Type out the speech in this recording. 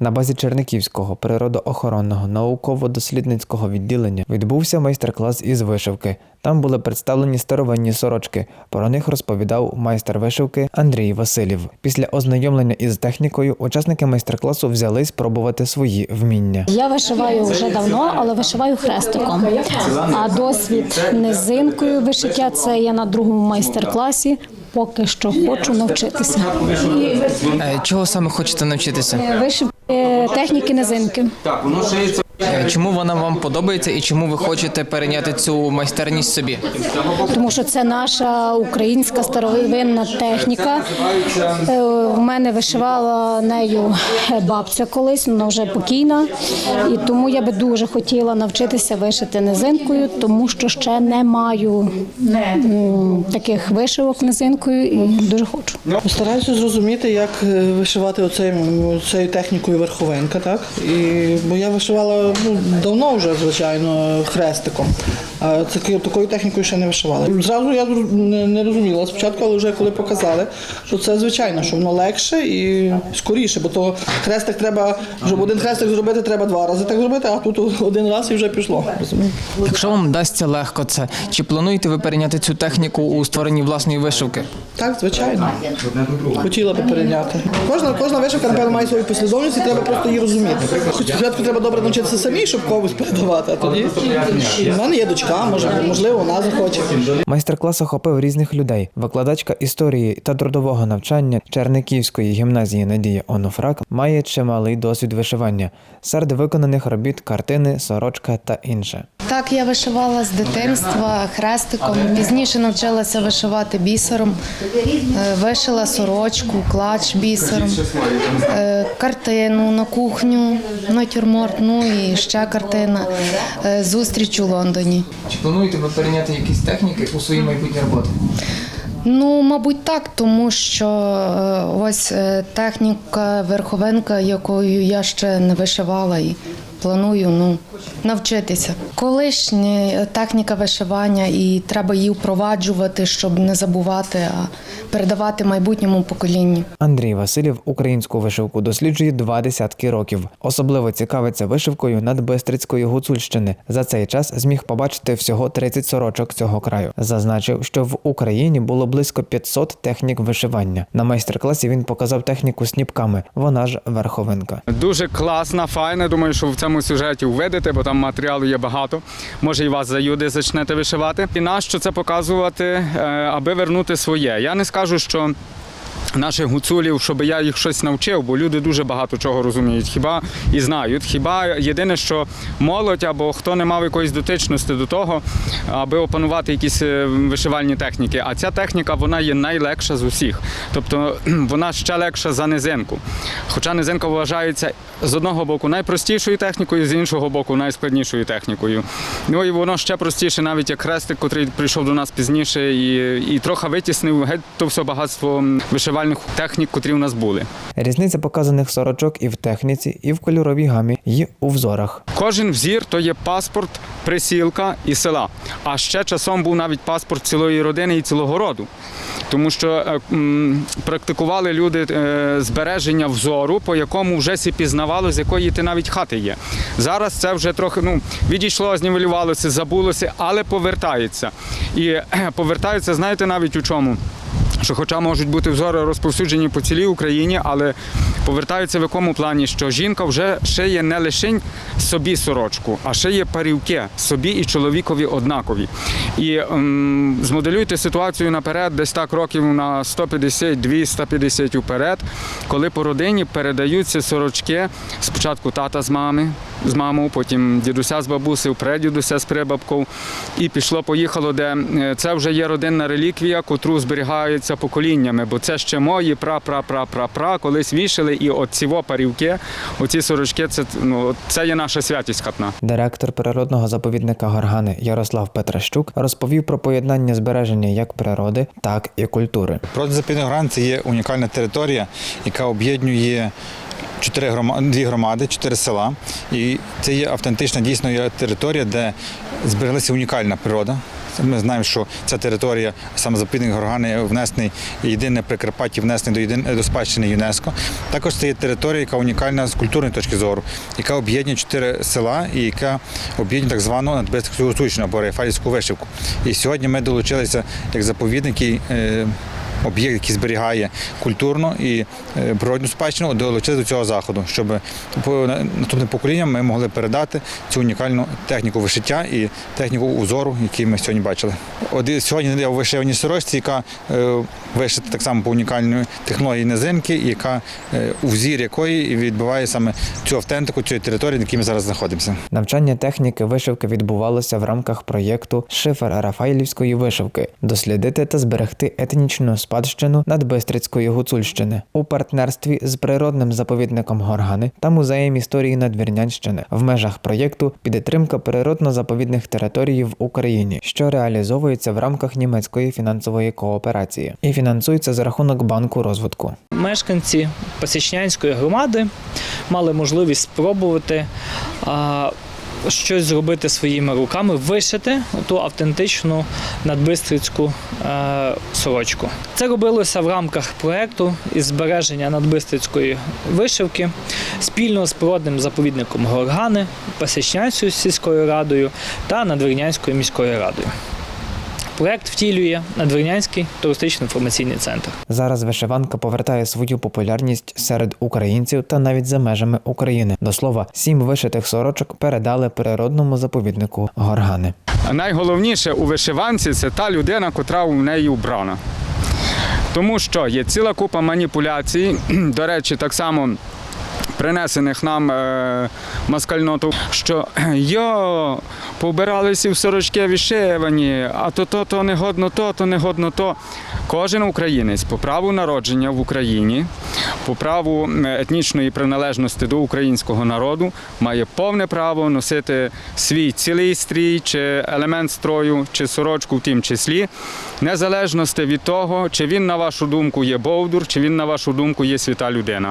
На базі Черниківського природоохоронного науково-дослідницького відділення відбувся майстер-клас із вишивки. Там були представлені старовинні сорочки. Про них розповідав майстер вишивки Андрій Василів. Після ознайомлення із технікою учасники майстер-класу взяли спробувати свої вміння. Я вишиваю вже давно, але вишиваю хрестиком. А досвід низинкою вишиття це я на другому майстер-класі. Поки що хочу навчитися. Е, Чого саме хочете навчитися? Вишивки техніки низинки. Е, Чому вона вам подобається і чому ви хочете перейняти цю майстерність собі? тому що це наша українська старовинна техніка. Е, У мене вишивала нею бабця колись, вона вже покійна, і тому я би дуже хотіла навчитися вишити низинкою, тому що ще не маю таких вишивок низинкою і дуже хочу. Стараюся зрозуміти, як е, вишивати оцею, цією технікою верховинка, так? І, бо я вишивала ну, давно вже, звичайно, хрестиком. Таки- такою технікою ще не вишивала. Зразу я не, не розуміла спочатку, але вже коли показали, що це звичайно, що воно легше і скоріше, бо то хрестик треба, щоб один хрестик зробити, треба два рази так зробити, а тут один раз і вже пішло. розумієте? Якщо вам вдасться легко це, чи плануєте ви перейняти цю техніку у створенні власної вишивки? Так, звичайно. Хотіла би перейняти. Кожна, кожна вишивка, напевно, має свою послідовність і треба просто її розуміти. Спочатку треба добре навчитися самі, щоб комусь передавати, а тоді в мене є дочка, може, можливо, вона захоче. Майстер-клас охопив різних людей. Викладачка історії та трудового навчання Черниківської гімназії Надія Онуфрак має чималий досвід вишивання. Серед виконаних робіт картини, сорочка та інше. Так, я вишивала з дитинства хрестиком. Пізніше навчилася вишивати бісером, Е, вишила сорочку, клач бісером, е, картину на кухню, натюрморт, ну і ще картина е, Зустріч у Лондоні. Чи плануєте ви перейняти якісь техніки у свої майбутні роботи? Ну, мабуть, так, тому що ось техніка верховенка, якою я ще не вишивала і планую ну, навчитися. Колишня техніка вишивання, і треба її впроваджувати, щоб не забувати, а передавати майбутньому поколінню. Андрій Василів українську вишивку досліджує два десятки років. Особливо цікавиться вишивкою надбистрицької гуцульщини. За цей час зміг побачити всього 30 сорочок цього краю. Зазначив, що в Україні було близько 500 технік вишивання. На майстер-класі він показав техніку сніпками. Вона ж верховинка. Дуже класна, файна. Думаю, що в цьому сюжеті увидите, бо там матеріалу є багато. Може, і вас заюди зачнете вишивати. І нащо це показувати, е, аби вернути своє. Я не скажу, що. Наших гуцулів, щоб я їх щось навчив, бо люди дуже багато чого розуміють, хіба і знають. Хіба єдине, що молодь або хто не мав якоїсь дотичності до того, аби опанувати якісь е, вишивальні техніки. А ця техніка вона є найлегша з усіх. Тобто вона ще легша за низинку. Хоча низинка вважається з одного боку найпростішою технікою, з іншого боку найскладнішою технікою. Ну і воно ще простіше, навіть як хрестик, який прийшов до нас пізніше, і, і трохи витіснив геть то все багатство вишивальних технік, котрі в нас були. Різниця показаних сорочок і в техніці, і в кольоровій гамі, і у взорах. Кожен взір то є паспорт присілка і села. А ще часом був навіть паспорт цілої родини і цілого роду. Тому що е, м, практикували люди е, збереження взору, по якому вже сі пізнавало, з якої ти навіть хати є. Зараз це вже трохи ну, відійшло, знівелювалося, забулося, але повертається. І е, повертається, знаєте, навіть у чому? Що, хоча можуть бути взори розповсюджені по цілій Україні, але повертаються в якому плані, що жінка вже шиє не лише собі сорочку, а шиє парівки собі і чоловікові однакові. І ем, змоделюйте ситуацію наперед, десь так років на 150-250 уперед, коли по родині передаються сорочки спочатку тата з мами, з мамою, потім дідуся з бабусею, прадідуся з прибабкою. І пішло-поїхало, де е, це вже є родинна реліквія, котру зберігається поколіннями, бо це ще мої пра-пра-пра-пра-пра колись вішали, і от ці парівки, оці сорочки, це, ну, це є наша святість хатна. Директор природного заповідника Горгани Ярослав Петращук розповів про поєднання збереження як природи, так і культури. Природозапільний грант це є унікальна територія, яка об'єднує чотири грома- дві громади, чотири села. І це є автентична дійсно територія, де збереглася унікальна природа. Ми знаємо, що ця територія, саме заповідник Горгани, внесений єдине Прикарпаття, внесений до єдин до спадщини ЮНЕСКО. Також це є територія, яка унікальна з культурної точки зору, яка об'єднує чотири села і яка об'єднує так звану Гуцульщину або Рефальську вишивку. І сьогодні ми долучилися як заповідник, який, е, об'єкт, який зберігає культурну і е, природну спадщину, долучити до цього заходу, щоб наступним поколінням ми могли передати цю унікальну техніку вишиття і техніку узору, який ми сьогодні бачили. От сьогодні я в вишиваній сорочці, яка е, вишита так само по унікальній технології низинки, яка е, узір якої відбиває саме цю автентику цієї території, на якій ми зараз знаходимося. Навчання техніки вишивки відбувалося в рамках проєкту Шифер Рафаїлівської вишивки дослідити та зберегти етнічну спадщину Надбистрицької Гуцульщини у партнерстві з природним заповідником Горгани та музеєм історії Надвірнянщини в межах проєкту підтримка природно-заповідних територій в Україні, що реалізовується в рамках німецької фінансової кооперації фінансується за рахунок банку розвитку. мешканці Пасічнянської громади мали можливість спробувати щось зробити своїми руками, вишити ту автентичну надбистрицьку е, сорочку. Це робилося в рамках проекту із збереження надбистрицької вишивки спільно з природним заповідником Горгани, Пасічнянською сільською радою та Надвірнянською міською радою. Проект втілює Надвірнянський туристично-інформаційний центр. Зараз вишиванка повертає свою популярність серед українців та навіть за межами України. До слова, сім вишитих сорочок передали природному заповіднику Горгани. Найголовніше у вишиванці це та людина, котра у неї вбрана. Тому що є ціла купа маніпуляцій, до речі, так само. Принесених нам е, москальноту, що йо, побиралися в сорочки вишивані, а то то, то не годно то, то не годно то. Кожен українець по праву народження в Україні, по праву етнічної приналежності до українського народу має повне право носити свій цілий стрій чи елемент строю, чи сорочку в тім числі, незалежності від того, чи він, на вашу думку, є бовдур, чи він, на вашу думку, є свята людина.